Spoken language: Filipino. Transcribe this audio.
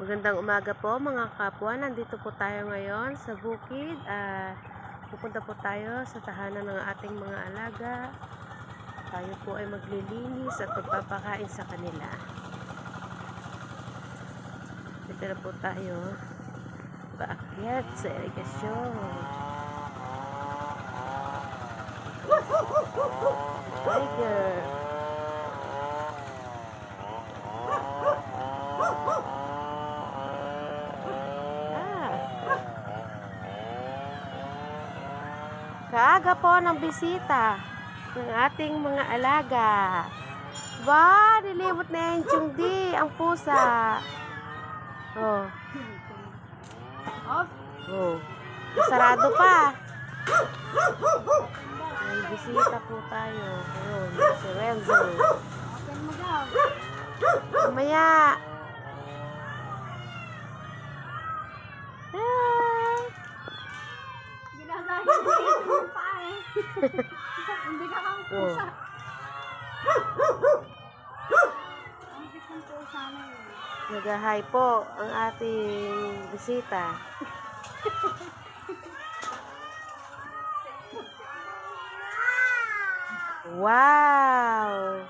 Magandang umaga po mga kapwa. Nandito po tayo ngayon sa bukid. Ah, pupunta po tayo sa tahanan ng ating mga alaga. Tayo po ay maglilinis at magpapakain sa kanila. Dito na po tayo. Paakyat sa irigasyon. Kaaga po ng bisita ng ating mga alaga. Ba, nilibot na yan, Chungdi, ang pusa. Oh. Oh. Sarado pa. May bisita po tayo. Ayun, si Renzo. Mamaya. Hindi ka kang Oh. pusa. Ang bit ng pusa na yun. Nag-hi po ang ating bisita. Wow!